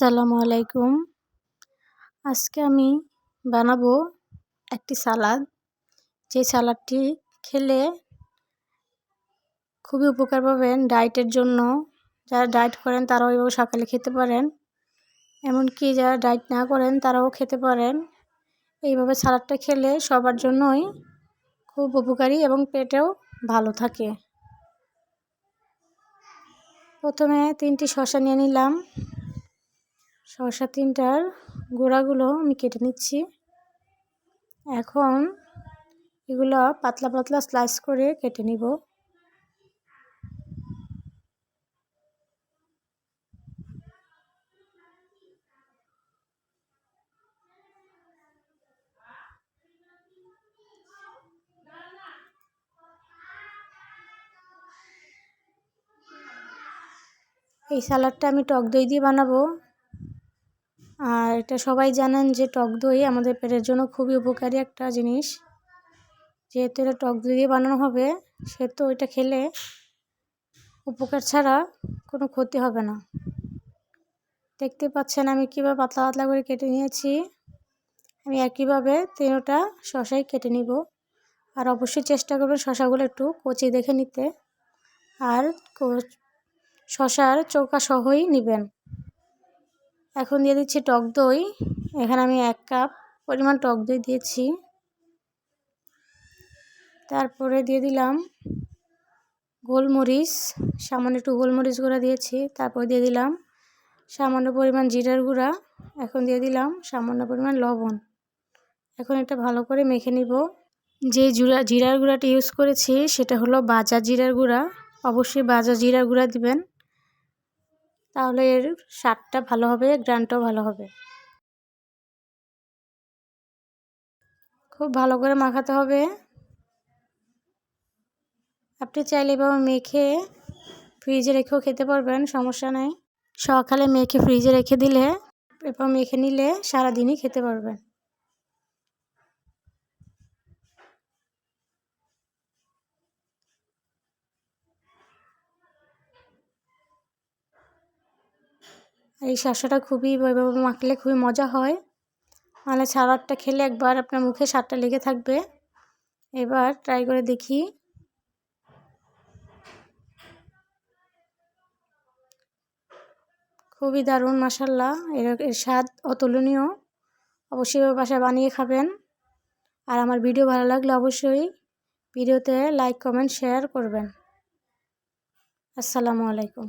আসসালামু আলাইকুম। আজকে আমি বানাবো একটি সালাদ। যে সালাদটি খেলে খুবই উপকার পাবেন ডায়েটের জন্য। যারা ডায়েট করেন তারাও এভাবে সকালে খেতে পারেন। এমনকি যারা ডায়েট না করেন তারাও খেতে পারেন। এইভাবে সালাদটা খেলে সবার জন্যই খুব উপকারী এবং পেটেও ভালো থাকে। প্রথমে তিনটি শশা নিয়ে নিলাম। শসা তিনটার গোড়াগুলো আমি কেটে নিচ্ছি। এখন এগুলো পাতলা পাতলা স্লাইস করে কেটে নিব। এই সালাডটা আমি টক দই দিয়ে বানাবো। আর এটা সবাই জানেন যে টক দই আমাদের পেটের জন্য খুবই উপকারী একটা জিনিস। যেহেতু এটা টক দই দিয়ে বানানো হবে, সেহেতু এটা খেলে উপকার ছাড়া কোনো ক্ষতি হবে না। দেখতে পাচ্ছেন আমি কীভাবে পাতলা পাতলা করে কেটে নিয়েছি। আমি একইভাবে তিনোটা শশাই কেটে নিব। আর অবশ্যই চেষ্টা করবেন শশাগুলো একটু কচি দেখে নিতে। আর শশার চৌকা সহই নেবেন। এখন দিয়ে দিচ্ছি টক দই। এখানে আমি এক কাপ পরিমাণ টক দই দিয়েছি। তারপরে দিয়ে দিলাম গোলমরিচ, সামান্য একটু গোলমরিচ গুঁড়া দিয়েছি। তারপর দিয়ে দিলাম সামান্য পরিমাণ জিরার গুঁড়া। এখন দিয়ে দিলাম সামান্য পরিমাণ লবণ। এখন এটা ভালো করে মেখে নিব। যে জুড়া জিরার গুঁড়াটি ইউজ করেছি সেটা হলো বাজা জিরার গুঁড়া। অবশ্যই বাজা জিরার গুঁড়া দিবেন। তাহলে এর স্বাদটা ভালো হবে গ্রানটাও ভালো হবে। খুব ভালো করে মাখাতে হবে। আপনি চাইলে এভাবে মেখে ফ্রিজে রেখেও খেতে পারবেন, সমস্যা নেই। সকালে মেখে ফ্রিজে রেখে দিলে, এরপর মেখে নিলে সারাদিনই খেতে পারবেন। এই শসাটা খুবই মাখলে খুবই মজা হয়। মানে সালাডটা খেলে একবার আপনার মুখে স্বাদটা লেগে থাকবে। এবার ট্রাই করে দেখি। খুবই দারুণ মাসাল্লাহ এর এর স্বাদ অতুলনীয়। অবশ্যই বাসায় বানিয়ে খাবেন। আর আমার ভিডিও ভালো লাগলে অবশ্যই ভিডিওতে লাইক কমেন্ট শেয়ার করবেন। আসসালামু আলাইকুম।